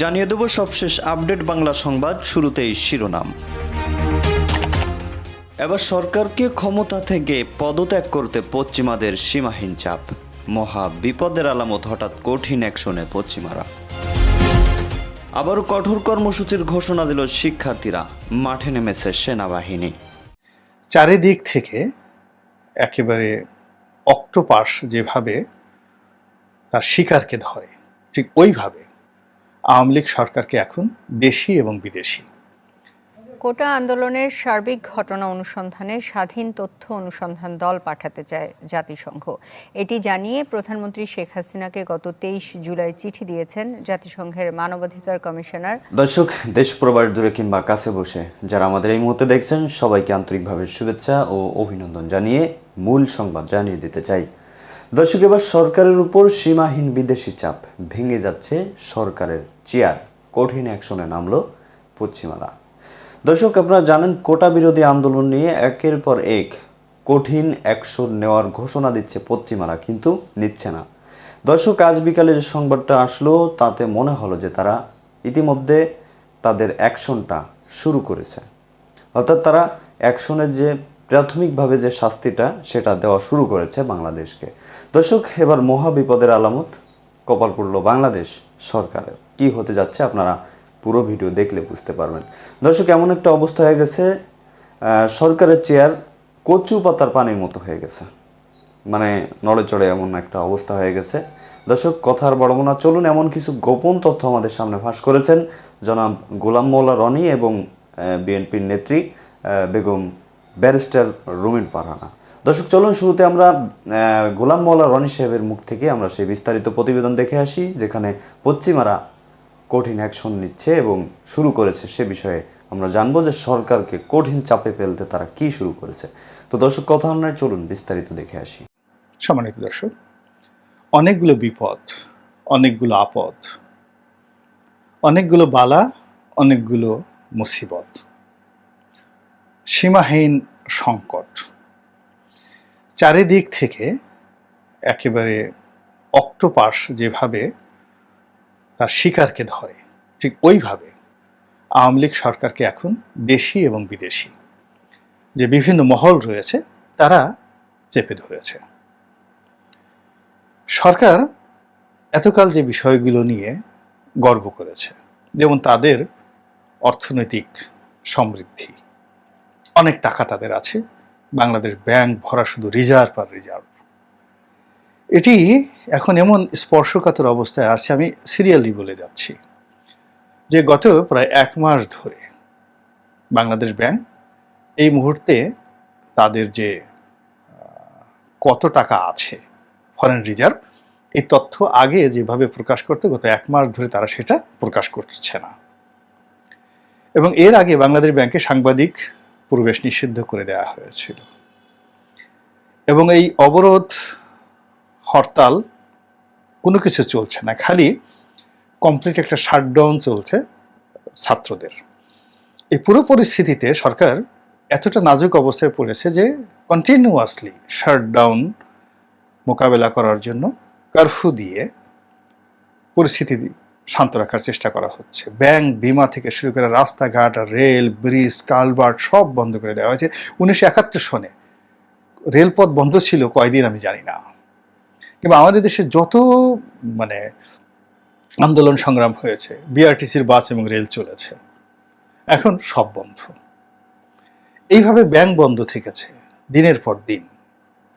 জানিয়ে দেব সবশেষ আপডেট বাংলা সংবাদ শুরুতেই শিরোনাম। এবার সরকারকে ক্ষমতা থেকে পদত্যাগ করতে পশ্চিমাদের সীমাহীন চাপ। মহা বিপদের আলামত হঠাৎ কঠিন অ্যাকশনে পশ্চিমারা। আবারও কঠোর কর্মসূচির ঘোষণা দিল শিক্ষার্থীরা। মাঠে নেমেছে সেনাবাহিনী। চারিদিক থেকে একেবারে অক্টোপাস যেভাবে তার শিকারকে ধরে, ঠিক ওইভাবে আওয়ামী লীগ সরকারকে এখন দেশি এবং বিদেশি। কোটা আন্দোলনের সার্বিক ঘটনা অনুসন্ধানে স্বাধীন তথ্য অনুসন্ধান দল পাঠাতে চায় জাতিসংঘ। এটি জানিয়ে প্রধানমন্ত্রী শেখ হাসিনাকে গত তেইশ জুলাই চিঠি দিয়েছেন জাতিসংঘের মানবাধিকার কমিশনার। দর্শক দেশ প্রবাস দূরে কিংবা কাছে বসে যারা আমাদের এই মুহূর্তে দেখছেন সবাইকে আন্তরিকভাবে শুভেচ্ছা ও অভিনন্দন জানিয়ে মূল সংবাদ জানিয়ে দিতে চাই। দর্শক এবার সরকারের উপর সীমাহীন বিদেশি চাপ ভেঙে যাচ্ছে সরকারের চেয়ার কঠিন অ্যাকশনে নামলো পশ্চিমারা। দর্শক, আপনারা জানেন, কোটা বিরোধী আন্দোলন নিয়ে একের পর এক কঠিন অ্যাকশন নেওয়ার ঘোষণা দিচ্ছে পশ্চিমারা, কিন্তু নিচ্ছে না। দর্শক, আজ বিকালে যে সংবাদটা আসলো, তাতে মনে হলো যে তারা ইতিমধ্যে তাদের অ্যাকশনটা শুরু করেছে। অর্থাৎ তারা অ্যাকশনের যে প্রাথমিকভাবে যে শাস্তিটা, সেটা দেওয়া শুরু করেছে বাংলাদেশকে। দর্শক, এবার মহা বিপদের আলামত, কপাল পড়ল বাংলাদেশ। সরকারের। কি হতে যাচ্ছে আপনারা পুরো ভিডিও দেখলে বুঝতে পারবেন। দর্শক, এমন একটা অবস্থা হয়ে গেছে সরকারের চেয়ার কচু পাতার পানির মতো হয়ে গেছে। মানে নড়ে চড়ে এমন একটা অবস্থা হয়ে গেছে। দর্শক কথার বড় না। চলুন, এমন কিছু গোপন তথ্য আমাদের সামনে ফাঁস করেছেন জনাব গোলাম মোল্লা রনি এবং বিএনপির নেত্রী বেগম ব্যারিস্টার রুমিন ফারহানা। দর্শক, চলুন শুরুতে আমরা গোলাম মোল্লা রনি সাহেবের মুখ থেকে আমরা সেই বিস্তারিত প্রতিবেদন দেখে আসি, যেখানে পশ্চিমারা কঠিন অ্যাকশন নিচ্ছে এবং শুরু করেছে সে বিষয়ে আমরা জানব যে সরকারকে কঠিন চাপে ফেলতে তারা কি শুরু করেছে। তো দর্শক, কথা নয় চলুন বিস্তারিত দেখে আসি। সম্মানিত দর্শক, অনেকগুলো বিপদ, অনেকগুলো আপদ, অনেকগুলো বালা, অনেকগুলো মুসিবত, সীমাহীন সংকট। চারিদিক থেকে একেবারে অক্টোপাস যেভাবে তার শিকারকে ধরে, ঠিক ওইভাবে আওয়ামী লীগ সরকারকে এখন দেশি এবং বিদেশি যে বিভিন্ন মহল রয়েছে, তারা চেপে ধরেছে। সরকার এতকাল যে বিষয়গুলো নিয়ে গর্ব করেছে, যেমন তাদের অর্থনৈতিক সমৃদ্ধি, অনেক টাকা তাদের আছে বাংলাদেশ ব্যাংক ভরা শুধু রিজার্ভ আর রিজার্ভ। এটি এখন এমন স্পর্শকাতর অবস্থায় আছে আমি সিরিয়ালি বলে যাচ্ছি, যে গত প্রায় এক মাস ধরে বাংলাদেশ ব্যাংক এই মুহূর্তে তাদের যে কত টাকা আছে ফরেন রিজার্ভ, এই তথ্য আগে যেভাবে প্রকাশ করতে, গত এক মাস ধরে তারা সেটা প্রকাশ করছে না। এবং এর আগে বাংলাদেশ ব্যাংকে সাংবাদিক প্রবেশ নিষিদ্ধ করে দেওয়া হয়েছিল। এবং এই অবরোধ, হরতাল কোনো কিছু চলছে না, খালি কমপ্লিট একটা শাটডাউন চলছে ছাত্রদের। এই পুরো পরিস্থিতিতে সরকার এতটা নাজুক অবস্থায় পড়েছে যে কন্টিনিউয়াসলি শাটডাউন মোকাবেলা করার জন্য কারফিউ দিয়ে পরিস্থিতি শান্ত রাখার চেষ্টা করা হচ্ছে। ব্যাংক, বিমা থেকে শুরু করে রাস্তাঘাট, রেল, ব্রিজ কালভার্ট সব বন্ধ করে দেওয়া হয়েছে। উনিশশো একাত্তর সনে রেলপথ বন্ধ ছিল কয়দিন আমি জানি না। কিংবা আমাদের দেশে যত মানে আন্দোলন সংগ্রাম হয়েছে, বিআরটিসির বাস এবং রেল চলেছে, এখন সব বন্ধ। এইভাবে ব্যাংক বন্ধ থেকেছে দিনের পর দিন।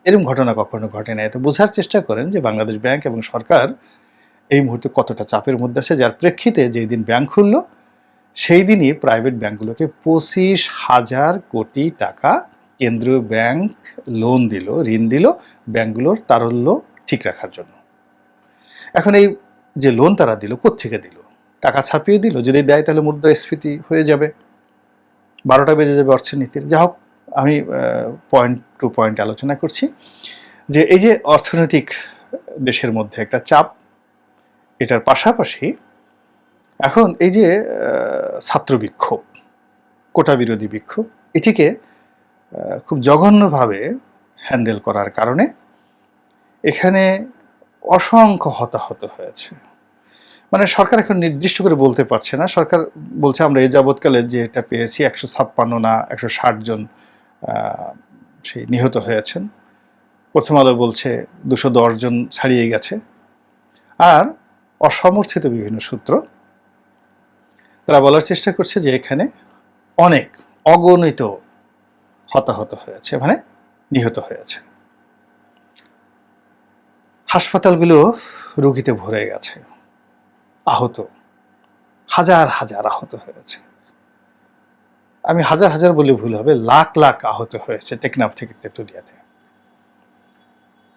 এরকম ঘটনা কখনো ঘটে না তো বোঝার চেষ্টা করেন যে বাংলাদেশ ব্যাংক এবং সরকার এই মুহূর্তে কতটা চাপের মধ্যে আছে, যার প্রেক্ষিতে যেই দিন ব্যাংক খুললো, সেই দিনই প্রাইভেট ব্যাংকগুলোকে পঁচিশ হাজার কোটি টাকা কেন্দ্রীয় ব্যাংক লোন দিল, ঋণ দিল ব্যাংকগুলোর তারল্য ঠিক রাখার জন্য। এখন এই যে লোন তারা দিল, কোত্থেকে দিল? টাকা ছাপিয়ে দিল, যদি দেয় তাহলে মুদ্রাস্ফীতি হয়ে যাবে। বারোটা বেজে যাবে অর্থনীতির। যা হোক, আমি পয়েন্ট টু পয়েন্ট আলোচনা করছি যে এই যে অর্থনৈতিক দেশের মধ্যে একটা চাপ এটার পাশাপাশি এখন এই যে ছাত্র বিক্ষোভ, কোটা বিরোধী বিক্ষোভ, এটিকে খুব জঘন্যভাবে হ্যান্ডেল করার কারণে এখানে অসংখ্য হতাহত হয়েছে। মানে সরকার এখন নির্দিষ্ট করে বলতে পারছে না। সরকার বলছে, আমরা এই যাবৎকালে যে এটা পেয়েছি, একশো ছাপ্পান্ন না একশো ষাট জন সেই নিহত হয়েছেন। প্রথম আলো বলছে, দুশো দশ জন ছাড়িয়ে গেছে। আর অসমর্থিত বিভিন্ন সূত্র, তারা বলার চেষ্টা করছে যে এখানে অনেক অগণিত হতাহত হয়েছে মানে নিহত হয়েছে। হাসপাতালগুলো রুগীতে ভরে গেছে। আহত, হাজার হাজার আহত হয়েছে। আমি হাজার হাজার বলে ভুল হবে, লাখ লাখ আহত হয়েছে টেকনাফ থেকে তেতুলিয়াতে।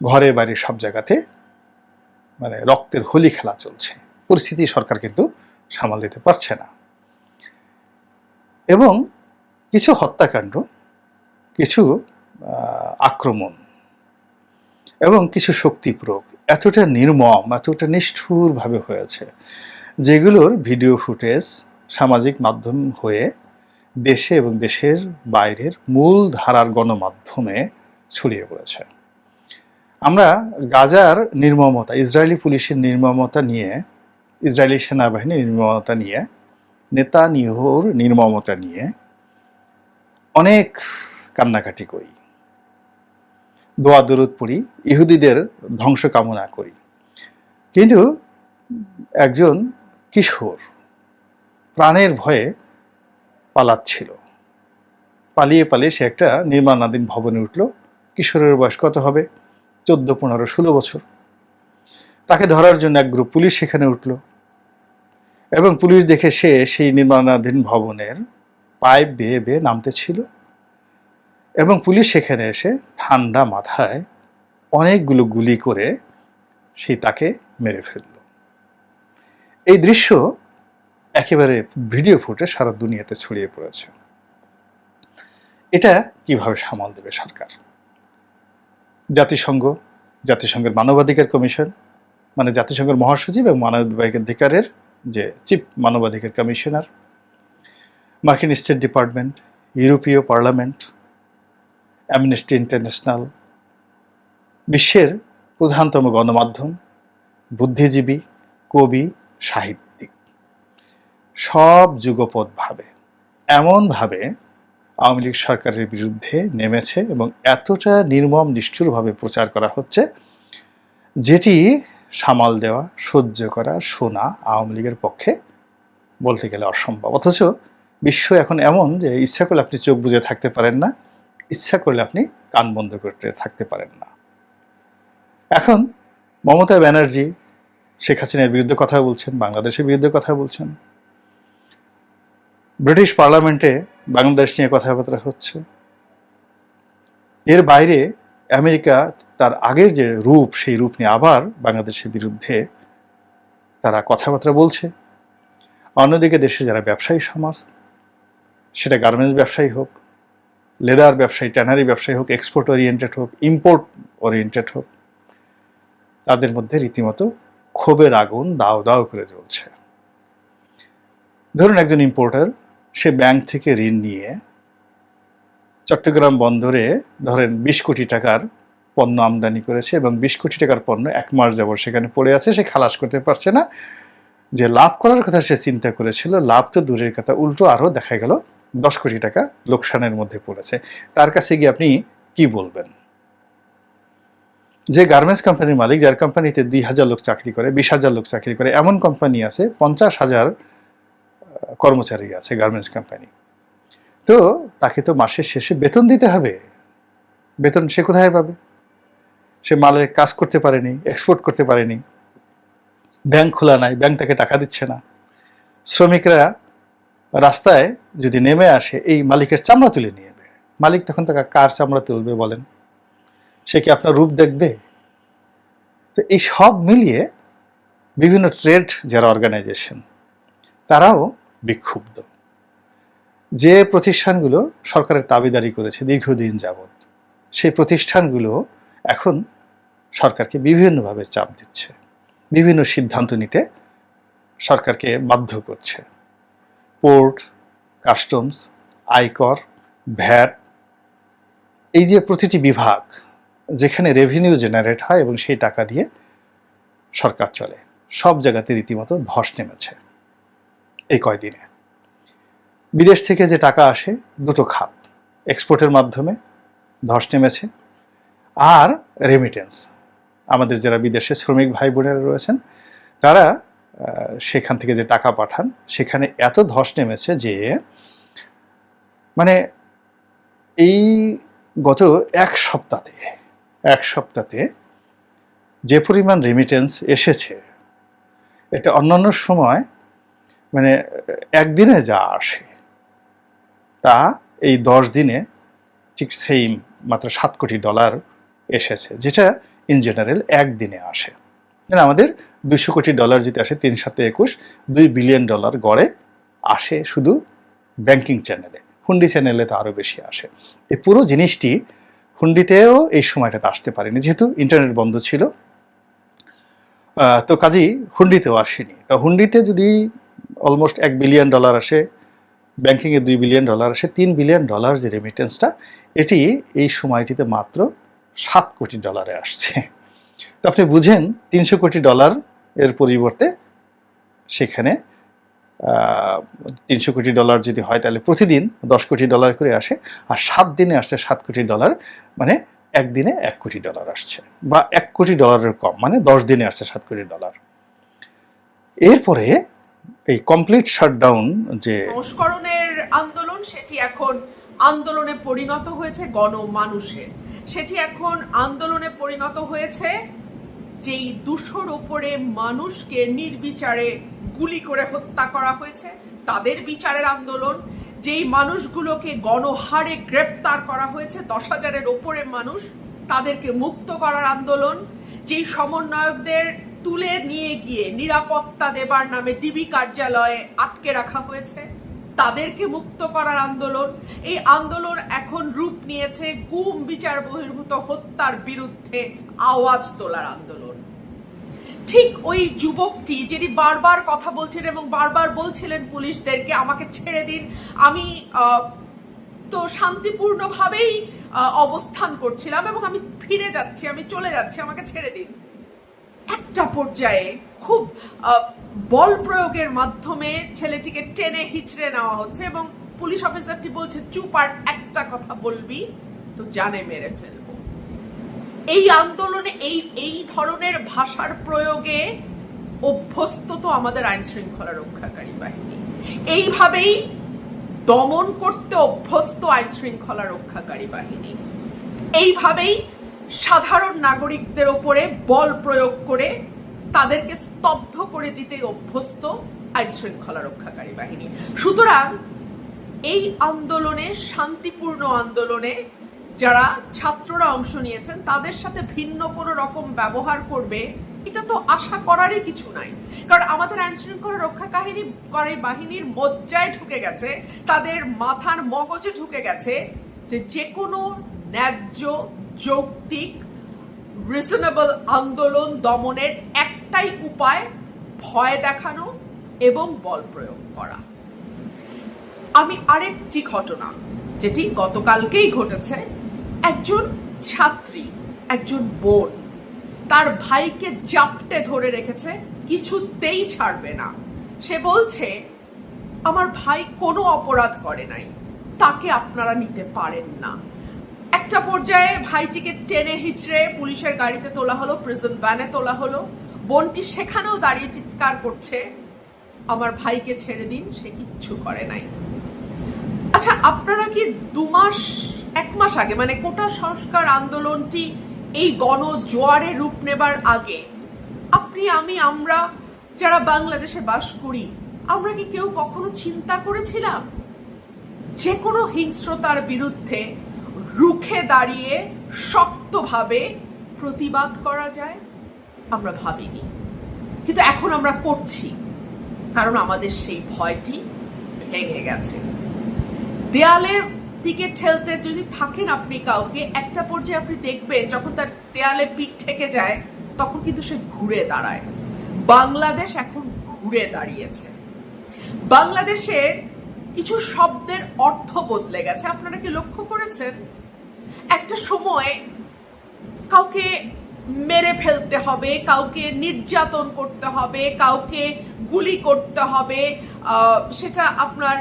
ঘরে বাড়ি সব জায়গাতে মানে রক্তের হোলি খেলা চলছে। পরিস্থিতি সরকার কিন্তু সামাল দিতে পারছে না। এবং কিছু হত্যাকাণ্ড, কিছু আক্রমণ এবং কিছু শক্তি প্রয়োগ এতটা নির্মম, এতটা নিষ্ঠুরভাবে হয়েছে যেগুলোর ভিডিও ফুটেজ সামাজিক মাধ্যম হয়ে দেশে এবং দেশের বাইরের মূল ধারার গণমাধ্যমে ছড়িয়ে পড়েছে। আমরা গাজার নির্মমতা, ইসরায়েলি পুলিশের নির্মমতা নিয়ে, ইসরায়েলি সেনাবাহিনীর নির্মমতা নিয়ে নেতা নিহর নির্মমতা নিয়ে অনেক কান্নাকাটি করি। দোয়া দরুদ পড়ি, ইহুদিদের ধ্বংস কামনা করি। কিন্তু একজন কিশোর প্রাণের ভয়ে পালাচ্ছিল। পালিয়ে পালিয়ে সে একটা নির্মাণাধীন ভবনে উঠল। কিশোরের বয়স কত হবে? চোদ্দ, পনেরো, ষোলো বছর। তাকে ধরার জন্য এক গ্রুপ পুলিশ সেখানে উঠল এবং পুলিশ দেখে সে সেই নির্মাণাধীন ভবনের পাইপ বেয়ে বেয়ে নামতে ছিল এবং পুলিশ সেখানে এসে ঠান্ডা মাথায় অনেকগুলো গুলি করে সেই তাকে মেরে ফেলল। এই দৃশ্য একেবারে ভিডিও ফুটে সারা দুনিয়াতে ছড়িয়ে পড়েছে। এটা কীভাবে সামাল দেবে সরকার? জাতিসংঘ, জাতিসংঘের মানবাধিকার কমিশন মানে জাতিসংঘের মহাসচিব এবং মানবাধিকারের যে চিফ মানবাধিকার কমিশনার, মার্কিন স্টেট ডিপার্টমেন্ট, ইউরোপীয় পার্লামেন্ট, অ্যামনেস্টি ইন্টারন্যাশনাল, বিশ্বের প্রধানতম গণমাধ্যম, বুদ্ধিজীবী, কবি, সাহিত্যিক। সব যুগপৎভাবে, এমনভাবে আওয়ামী লীগ সরকারের বিরুদ্ধে নেমেছে এবং এতটা নির্মম নিষ্ঠুরভাবে প্রচার করা হচ্ছে, যেটি সামাল দেওয়া, সহ্য করা, শোনা আওয়ামী লীগের পক্ষে বলতে গেলে অসম্ভব। অথচ বিশ্ব এখন এমন যে ইচ্ছা করলে আপনি চোখ বুজে থাকতে পারেন না, ইচ্ছা করলে আপনি কান বন্ধ করতে থাকতে পারেন না। এখন মমতা ব্যানার্জি, শেখ হাসিনার বিরুদ্ধে কথা বলছেন, বাংলাদেশের বিরুদ্ধে কথা বলছেন। ব্রিটিশ পার্লামেন্টে বাংলাদেশ নিয়ে কথাবার্তা হচ্ছে। এর বাইরে আমেরিকা তার আগের যে রূপ, সেই রূপ নিয়ে আবার বাংলাদেশের বিরুদ্ধে তারা কথাবার্তা বলছে। অন্যদিকে দেশে যারা ব্যবসায়ী সমাজ, সেটা গার্মেন্টস ব্যবসায়ী হোক, লেদার ব্যবসায়ী, ট্যানারি ব্যবসায়ী হোক এক্সপোর্ট ওরিয়েন্টেড হোক ইম্পোর্ট ওরিয়েন্টেড হোক, তাদের মধ্যে রীতিমতো ক্ষোভের আগুন দাও দাও করে চলছে ধরুন একজন ইম্পোর্টার সে ব্যাংক থেকে ঋণ নিয়ে চট্টগ্রাম বন্দরে ধরেন বিশ কোটি টাকার পণ্য আমদানি করেছে এবং বিশ কোটি টাকার পণ্য এক মাস যাবত সেখানে পড়ে আছে, সে খালাস করতে পারছে না। যে লাভ করার কথা সে চিন্তা করেছিল, লাভ তো দূরের কথা, উল্টো আরও দেখা গেল দশ কোটি টাকা লোকসানের মধ্যে পড়েছে। তার কাছে গিয়ে আপনি কি বলবেন? যে গার্মেন্টস কোম্পানির মালিক, যার কোম্পানিতে দুই হাজার লোক চাকরি করে, বিশ হাজার লোক চাকরি করে, এমন কোম্পানি আছে, পঞ্চাশ হাজার কর্মচারী আছে গার্মেন্টস কোম্পানি তো তাকে তো মাসের শেষে বেতন দিতে হবে। বেতন সে কোথায় পাবে? সে মালে কাজ করতে পারেনি এক্সপোর্ট করতে পারেনি। ব্যাংক খোলা নাই, ব্যাংক তাকে টাকা দিচ্ছে না। শ্রমিকরা রাস্তায় যদি নেমে আসে, এই মালিকের চামড়া তুলে নিয়ে যাবে মালিক তখন তাকে কার চামড়া তুলবে বলেন? সে কি আপনার রূপ দেখবে? তো এই সব মিলিয়ে বিভিন্ন ট্রেড যারা অর্গানাইজেশন তারাও বিক্ষুব্ধ। যে প্রতিষ্ঠানগুলো সরকারের দাবিদারি করেছে দীর্ঘদিন যাবৎ, সেই প্রতিষ্ঠানগুলো এখন সরকারকে বিভিন্নভাবে চাপ দিচ্ছে, বিভিন্ন সিদ্ধান্ত নিতে সরকারকে বাধ্য করছে। পোর্ট, কাস্টমস, আয়কর, ভ্যাট, এই যে প্রতিটি বিভাগ যেখানে রেভিনিউ জেনারেট হয় এবং সেই টাকা দিয়ে সরকার চলে, সব জায়গাতে রীতিমতো ধস নেমেছে। এই কয়দিনে। বিদেশ থেকে যে টাকা আসে, দুটো খাত। এক্সপোর্টের মাধ্যমে ধস নেমেছে। আর রেমিটেন্স আমাদের যারা বিদেশে শ্রমিক ভাই বোনেরা রয়েছেন, তারা সেখান থেকে যে টাকা পাঠান, সেখানে এত ধস নেমেছে যে মানে এই গত এক সপ্তাহে এক সপ্তাহে যে পরিমাণ রেমিটেন্স এসেছে, এটা অন্যান্য সময় মানে একদিনে যা আসে, তা এই দশ দিনে ঠিক সেম মাত্র সাত কোটি ডলার এসেছে, যেটা ইন জেনারেল একদিনে আসে। মানে আমাদের দুশো কোটি ডলার যদি আসে, তিন সাথে একুশ, দুই বিলিয়ন ডলার গড়ে আসে শুধু ব্যাংকিং চ্যানেলে হুন্ডি চ্যানেলে তো আরও বেশি আসে। এই পুরো জিনিসটি হুন্ডিতেও এই সময়টাতে আসতে পারেনি, যেহেতু ইন্টারনেট বন্ধ ছিল। তো কাজেই হুন্ডিতেও আসেনি। তো হুন্ডিতে যদি অলমোস্ট এক বিলিয়ন ডলার আসে ব্যাংকিংয়ে দুই বিলিয়ন ডলার আসে, তিন বিলিয়ন ডলার যে রেমিটেন্সটা এটি এই সময়টিতে মাত্র সাত কোটি ডলারে আসছে। তো আপনি বুঝেন, তিনশো কোটি ডলার এর পরিবর্তে সেখানে তিনশো কোটি ডলার যদি হয় তাহলে প্রতিদিন দশ কোটি ডলার করে আসে, আর সাত দিনে আসছে সাত কোটি ডলার মানে একদিনে এক কোটি ডলার আসছে, বা এক কোটি ডলারের কম মানে দশ দিনে আসছে সাত কোটি ডলার এরপরে এই কমপ্লিট শাটডাউন যে সংস্করণের আন্দোলন, সেটি এখন আন্দোলনে পরিণত হয়েছে গণমানুষের। সেটি এখন আন্দোলনে পরিণত হয়েছে যেই দুশোর ওপরে মানুষকে নির্বিচারে গুলি করে হত্যা করা হয়েছে, তাদের বিচারের আন্দোলন। যেই মানুষগুলোকে গণহারে গ্রেপ্তার করা হয়েছে, দশ হাজারের ওপরে মানুষ, তাদেরকে মুক্ত করার আন্দোলন। যেই সমন্বয়কদের তুলে নিয়ে গিয়ে নিরাপত্তা দেবার নামে ডিবি কার্যালয়ে আটকে রাখা হয়েছে। তাদেরকে মুক্ত করার আন্দোলন, এই আন্দোলন এখন রূপ নিয়েছে গুম বিচার বহির্ভূত হত্যার বিরুদ্ধে আওয়াজ তোলার আন্দোলন। ঠিক ওই যুবকটি যিনি বারবার কথা বলছিলেন এবং বারবার বলছিলেন পুলিশদেরকে, আমাকে ছেড়ে দিন। আমি তো শান্তিপূর্ণভাবেই অবস্থান করছিলাম এবং আমি ফিরে যাচ্ছি, আমি চলে যাচ্ছি, আমাকে ছেড়ে দিন। একটা পর্যায়ে খুব বল প্রয়োগের মাধ্যমে ছেলেটিকে টেনে হিচড়ে নেওয়া হচ্ছে এবং পুলিশ অফিসারটি বলছে, চুপ আর একটা কথা বলবি, তো জানে মেরে ফেলব। এই আন্দোলনে, এই এই ধরনের ভাষার প্রয়োগে অভ্যস্ত তো আমাদের আইন শৃঙ্খলা রক্ষাকারী বাহিনী। এইভাবেই দমন করতে অভ্যস্ত আইন শৃঙ্খলা রক্ষাকারী বাহিনী। এইভাবেই সাধারণ নাগরিকদের ওপরে বল প্রয়োগ করে তাদেরকে স্তব্ধ করে দিতে অভ্যস্ত আইন শৃঙ্খলা রক্ষাকারী বাহিনী। সুতরাং এই আন্দোলনে, শান্তিপূর্ণ আন্দোলনে যারা ছাত্ররা অংশ নিয়েছেন, তাদের সাথে ভিন্ন কোনো রকম ব্যবহার করবে, এটা তো আশা করারই কিছু নাই। কারণ আমাদের আইন শৃঙ্খলা রক্ষা কাহিনী করে বাহিনীর মজ্জায় ঢুকে গেছে, তাদের মাথার মগজে ঢুকে গেছে যে যে কোনো ন্যায্য যৌক্তিক রিজনেবল আন্দোলন দমনের একটাই উপায় ভয় দেখানো এবং বল প্রয়োগ করা। আমি আরেকটি ঘটনা, যেটি গতকালকেই ঘটেছে। একজন ছাত্রী, একজন বোন, তার ভাইকে জাপটে ধরে রেখেছে, কিছুতেই ছাড়বে না। সে বলছে, আমার ভাই কোনো অপরাধ করে নাই। তাকে আপনারা নিতে পারেন না। একটা পর্যায়ে ভাইটিকে টেনে হিচড়ে পুলিশের গাড়িতে তোলা হলো প্রিজন ভ্যানে তোলা হলো। বোনটি সেখানেও দাঁড়িয়ে চিৎকার করছে, আমার ভাইকে ছেড়ে দিন, সে কিচ্ছু করে নাই। আচ্ছা আপনারা কি দু মাস, এক মাস আগে মানে কোটা সংস্কার আন্দোলনটি এই গণ জোয়ারে রূপ নেবার আগে, আপনি, আমি, আমরা যারা বাংলাদেশে বাস করি, আমরা কি কেউ কখনো চিন্তা করেছিলাম যে কোনো হিংস্রতার বিরুদ্ধে রুখে দাঁড়িয়ে শক্তভাবে প্রতিবাদ করা যায়, আমরা ভাবিনি। কিন্তু এখন আমরা করছি, কারণ আমাদের সেই ভয়টি ভেঙে গেছে। দেয়ালের দিকে ঠেলতে যদি থাকেন আপনি কাউকে, একটা পর্যায়ে আপনি দেখবেন যখন তার দেয়ালে পিঠ ঠেকে যায়, তখন কিন্তু সে ঘুরে দাঁড়ায়। বাংলাদেশ এখন ঘুরে দাঁড়িয়েছে। বাংলাদেশের কিছু শব্দের অর্থ বদলে গেছে। আপনারা কি লক্ষ্য করেছেন? একটা সময় কাউকে মেরে ফেলতে হবে, কাউকে নির্যাতন করতে হবে, কাউকে গুলি করতে হবে সেটা আপনার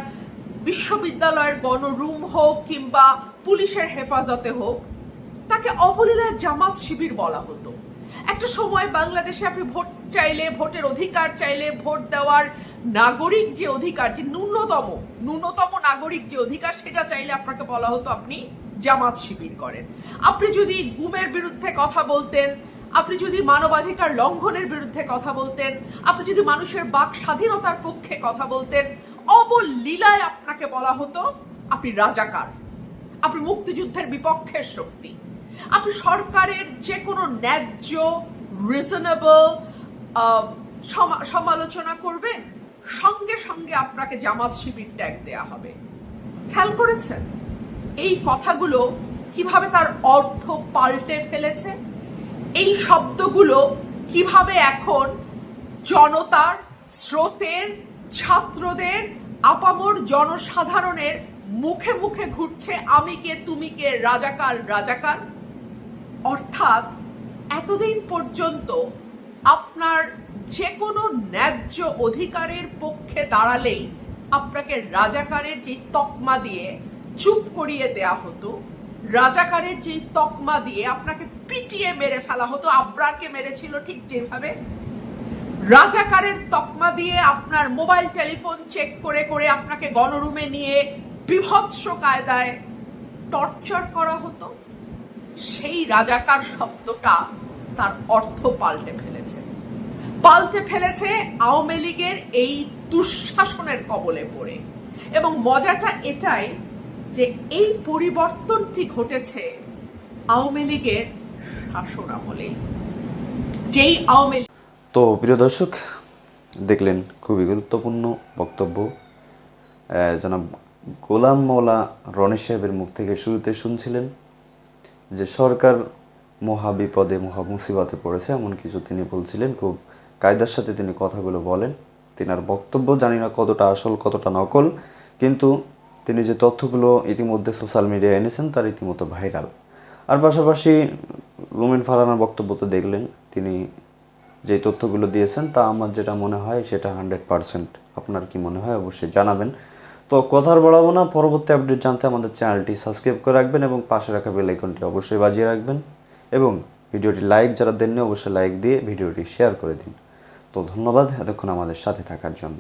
বিশ্ববিদ্যালয়ের গণরুম হোক কিংবা পুলিশের হেফাজতে হোক, তাকে অবলীলায় জামাত শিবির বলা হতো। একটা সময় বাংলাদেশে আপনি ভোট চাইলে, ভোটের অধিকার চাইলে ভোট দেওয়ার নাগরিক যে অধিকার, যে ন্যূনতম ন্যূনতম নাগরিক যে অধিকার, সেটা চাইলে আপনাকে বলা হতো আপনি জামাত শিবির করেন। আপনি যদি গুমের বিরুদ্ধে কথা বলতেন, আপনি যদি মানবাধিকার লঙ্ঘনের বিরুদ্ধে কথা বলতেন, আপনি যদি মানুষের বাক স্বাধীনতার পক্ষে কথা বলতেন অবলীলায় আপনাকে বলা হতো, আপনি রাজাকার। আপনি মুক্তিযুদ্ধের বিপক্ষের শক্তি। আপনি সরকারের যে কোনো ন্যায্য রিজনেবল সমালোচনা করবেন, সঙ্গে সঙ্গে আপনাকে জামাত শিবির ট্যাগ দেয়া হবে। খেয়াল করেছেন? এই কথাগুলো কীভাবে তার অর্থ পাল্টে ফেলেছে? এই শব্দগুলো কীভাবে এখন জনতার, স্রোতের, ছাত্রদের, আপামর জনসাধারণের মুখে মুখে ঘুরছে আমি কে, তুমি কে, রাজাকার রাজাকার? অর্থাৎ এতদিন পর্যন্ত আপনার যে কোনো ন্যায্য অধিকারের পক্ষে দাঁড়ালেই আপনাকে রাজাকারের যে তকমা দিয়ে চুপ করিয়ে দেয়া হতো। রাজাকারের যে তকমা দিয়ে আপনাকে পিটিয়ে মেরে ফেলা হতো, আব্রারকে মেরেছিল ঠিক যেভাবে। রাজাকারের তকমা দিয়ে আপনার মোবাইল টেলিফোন চেক করে করে আপনাকে গণরুমে নিয়ে বিভৎস কায়দায় টর্চার করা হতো। সেই রাজাকার শব্দটা তার অর্থ পাল্টে ফেলেছে। পাল্টে ফেলেছে আওয়ামী লীগের এই দুঃশাসনের কবলে পড়ে। এবং মজাটা এটাই যে এই পরিবর্তনটি ঘটেছে আওয়ামী লীগের শাসন আমলে যেই আওয়ামী তো প্রিয় দর্শক, দেখলেন খুবই গুরুত্বপূর্ণ বক্তব্য। জনাব গোলাম মৌলা রনি সাহেবের মুখ থেকে শুরুতে শুনছিলেন যে সরকার মহা বিপদে মহা মুসিবতে পড়েছে, এমন কিছু তিনি বলছিলেন। খুব কায়দার সাথে তিনি কথাগুলো বলেন। তিনার বক্তব্য জানি না কতটা আসল, কতটা নকল, কিন্তু তিনি যে তথ্যগুলো ইতিমধ্যে সোশ্যাল মিডিয়ায় এনেছেন, তার ইতিমধ্যে ভাইরাল। আর পাশাপাশি রুমিন ফারানার বক্তব্য তো দেখলেন, তিনি যে তথ্যগুলো দিয়েছেন, তা আমার যেটা মনে হয় সেটা হান্ড্রেড পারসেন্ট আপনার কি মনে হয় অবশ্যই জানাবেন। তো কথার বাড়াবো না, পরবর্তী আপডেট জানতে আমাদের চ্যানেলটি সাবস্ক্রাইব করে রাখবেন এবং পাশে রাখা বেল আইকনটি অবশ্যই বাজিয়ে রাখবেন। এবং ভিডিওটি লাইক যারা দেননি, অবশ্যই লাইক দিয়ে ভিডিওটি শেয়ার করে দিন। তো ধন্যবাদ এতক্ষণ আমাদের সাথে থাকার জন্য।